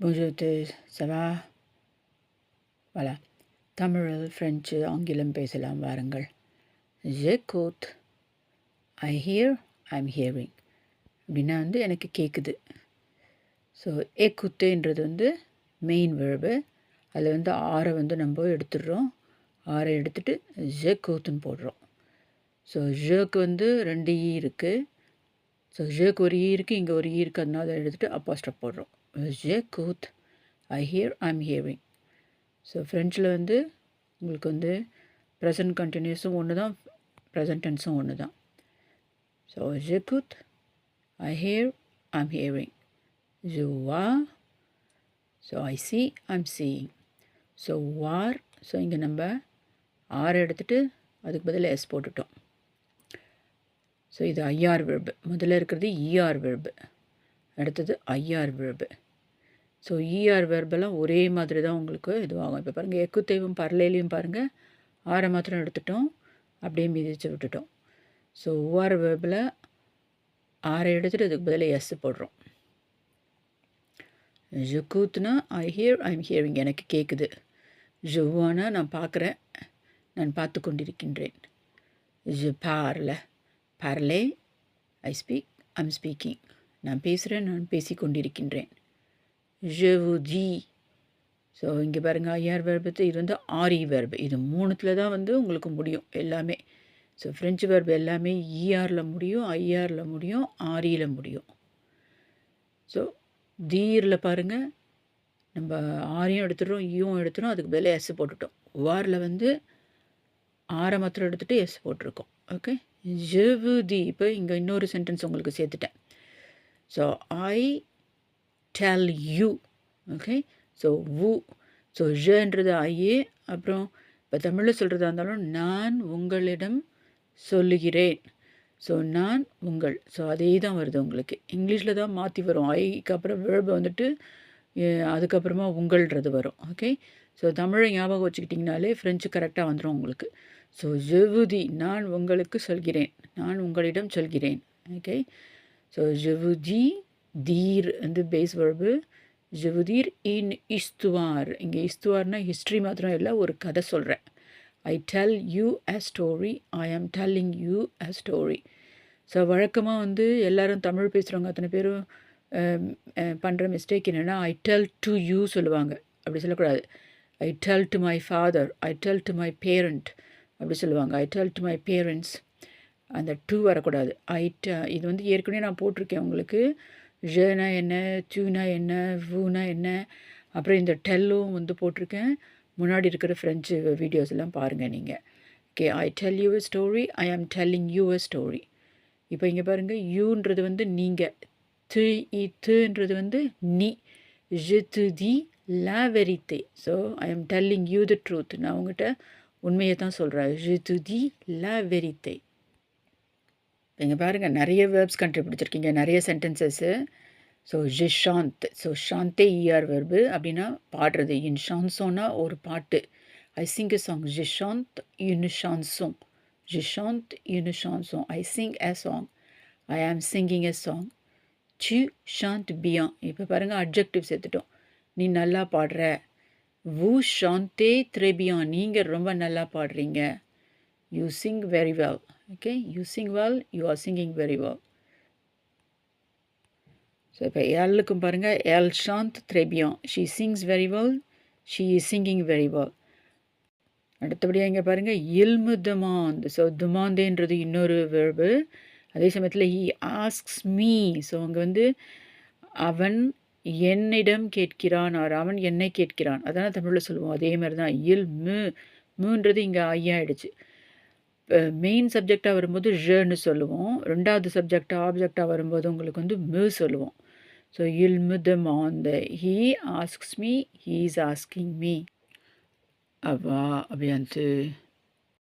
Bonjour, ça va? voilà. தமிழில் French ஆங்கிலம் பேசலாம் வாருங்கள் ஜெகோத் I hear I am hearing அப்படின்னா வந்து எனக்கு கேட்குது ஸோ ஏக்குத்துன்றது வந்து மெயின் வேர்பு அதில் வந்து ஆரை வந்து நம்ம எடுத்துடுறோம். ஆரை எடுத்துட்டு ஜெ கூத்துன்னு போடுறோம். ஸோ ஜேக்கு வந்து ரெண்டு e ஈ இருக்குது ஸோ ஜேக்கு ஒரு e ஈ இருக்குது இங்கே ஒரு e ஈ இருக்குது அதனால அதை எடுத்துகிட்டு அப்பாஸ்டப் போடுறோம். ஜெகோத் I hear I am hearing so ஃப்ரெஞ்சில் வந்து உங்களுக்கு வந்து ப்ரெசன்ட் கண்டினியூஸும் ஒன்று தான் ப்ரெசன்ட் டென்ஸும் ஒன்று தான் so ஜெகுத் I hear I am hearing ஜுவா so I see I am seeing so war so இங்கே நம்ம ஆர் எடுத்துகிட்டு அதுக்கு பதில் எஸ் போட்டுட்டோம். ஸோ இது ஐஆர் விழுப்பு முதல்ல இருக்கிறது இஆர் விழுப்பு அடுத்தது ஐஆர் விழுப்பு ஸோ இஆர் வெர்பெல்லாம் ஒரே மாதிரி தான் உங்களுக்கு இதுவாகும். இப்போ பாருங்கள் எக்கு தெய்வம் பரலையிலையும் பாருங்கள் ஆரை மாத்திரம் எடுத்துட்டோம் அப்படியே மிதித்து விட்டுட்டோம். ஸோ ஓஆர் வெர்பில் ஆரை எடுத்துகிட்டு அதுக்கு பதிலாக எஸ் போடுறோம். ஜுக்கூத்னா ஐ ஹியர் ஐ ஹியரிங் எனக்கு கேட்குது ஜுவானா நான் பார்க்குறேன் நான் பார்த்து கொண்டிருக்கின்றேன். ஜு பார்ல பார்லே ஐ ஸ்பீக் ஐம் ஸ்பீக்கிங் நான் பேசுகிறேன் நான் பேசி கொண்டிருக்கின்றேன். Je ஸோ இங்கே பாருங்கள் ஐஆர் வேர்பத்து இது வந்து ஆரி வேர்பு இது மூணுத்தில் தான் வந்து உங்களுக்கு முடியும் எல்லாமே. ஸோ ஃப்ரெஞ்சு வேர்பு எல்லாமே இஆரில் முடியும் ஐஆரில் முடியும் ஆரியில் முடியும். ஸோ தீரில் பாருங்கள் நம்ம ஆரியும் எடுத்துடுறோம் ஈயும் எடுத்துடும் அதுக்கு பதிலாக எஸ் போட்டுட்டோம். வாரில் வந்து ஆரை மாத்திரம் எடுத்துகிட்டு எஸ் போட்டிருக்கோம். ஓகே ஜெவுதி இப்போ இங்கே இன்னொரு சென்டென்ஸ் உங்களுக்கு சேர்த்துட்டேன். So I tell you okay so வு ஸோ ஜன்றது ஐயே அப்புறம் இப்போ தமிழில் சொல்கிறதா இருந்தாலும் நான் உங்களிடம் சொல்லுகிறேன். ஸோ நான் உங்கள் ஸோ அதே தான் வருது உங்களுக்கு. இங்கிலீஷில் தான் மாற்றி வரும். ஐக்கு அப்புறம் வேர்பு வந்துட்டு அதுக்கப்புறமா உங்கள்ன்றது வரும் ஓகே ஸோ தமிழை ஞாபகம் வச்சுக்கிட்டிங்கனாலே ஃப்ரெஞ்சு கரெக்டாக வந்துடும் உங்களுக்கு. ஸோ ஜெவுதி நான் உங்களுக்கு சொல்கிறேன். நான் உங்களிடம் சொல்கிறேன் ஓகே ஸோ ஜெவுதி தீர் வந்து பேஸ் vous dire இன் இஸ்துவார் இங்கே இஸ்துவார்னால் ஹிஸ்ட்ரி மாத்திரம் இல்லை ஒரு கதை சொல்கிறேன் I tell you a story I am telling you a story so வழக்கமாக வந்து எல்லோரும் தமிழ் பேசுகிறவங்க அத்தனை பேரும் பண்ணுற மிஸ்டேக் என்னென்னா ஐ டெல் டு யூ சொல்லுவாங்க. அப்படி சொல்லக்கூடாது. I tell to my father I tell to my parent அப்படி சொல்லுவாங்க. I tell to my parents அந்த டூ வரக்கூடாது. ஐ இது வந்து ஏற்கனவே நான் போட்டிருக்கேன் உங்களுக்கு. ழனா என்ன ட்யூனா என்ன வூனா என்ன. அப்புறம் இந்த டெல்லும் வந்து போட்டிருக்கேன். முன்னாடி இருக்கிற ஃப்ரெஞ்சு வீடியோஸ் எல்லாம் பாருங்கள் நீங்கள் okay I tell you a story I am telling you a story இப்போ இங்கே பாருங்கள் யூன்றது வந்து நீங்கள் து இ e, துன்றது வந்து நீ. ஜு து தி லா வெரித்தே so I am telling you the truth நான் உங்கள்கிட்ட உண்மையை தான் சொல்கிறேன் ஜு து தி லா வெரித்தே இங்கே பாருங்கள் நிறைய வேர்ப்ஸ் கண்டுபிடிச்சிருக்கீங்க நிறைய சென்டென்சஸ்ஸு ஸோ ஷாந்த் ஸோ ஷாந்தே இஆர் வெர்பு அப்படின்னா பாடுறது. இன் ஷான்சோனா ஒரு பாட்டு. ஐ சிங் எ சாங் ஜிஷாந்த் இன் ஷான்சோங் ஜிஷாந்த் இன் ஷான்சோங் I sing a song I am singing a song C ஷாந்த் பியான் இப்போ பாருங்கள் அப்ஜெக்டிவ் சேர்த்துட்டோம். நீ நல்லா பாடுற. வு ஷாந்தே த்ரெபியான் நீங்கள் ரொம்ப நல்லா பாடுறீங்க. You sing very well okay you sing well you are singing very well. So இப்போ ஏழுக்கும் பாருங்கள் ஏல் ஷாந்த் த்ரெபியான் she sings very well she is singing very well அடுத்தபடியாக இங்கே பாருங்கள் இல்மு துமாந்த் ஸோ துமாந்தேன்றது இன்னொரு வேர்பு அதே சமயத்தில் ஹீ ஆஸ்க்ஸ் மீ ஸோ அங்கே வந்து அவன் என்னிடம் கேட்கிறான் ஆர் அவன் என்னை கேட்கிறான். அதான தமிழில் சொல்லுவோம் அதே மாதிரி தான் இல் மு மூன்றது இங்கே ஐயாயிடுச்சு மெயின் சப்ஜெக்டாக வரும்போது ழன்னு சொல்லுவோம். ரெண்டாவது சப்ஜெக்டாக ஆப்ஜெக்டாக வரும்போது உங்களுக்கு வந்து மு சொல்லுவோம். ஸோ இல் ஆன் த he asks me he is asking me அவா அப்படின்ட்டு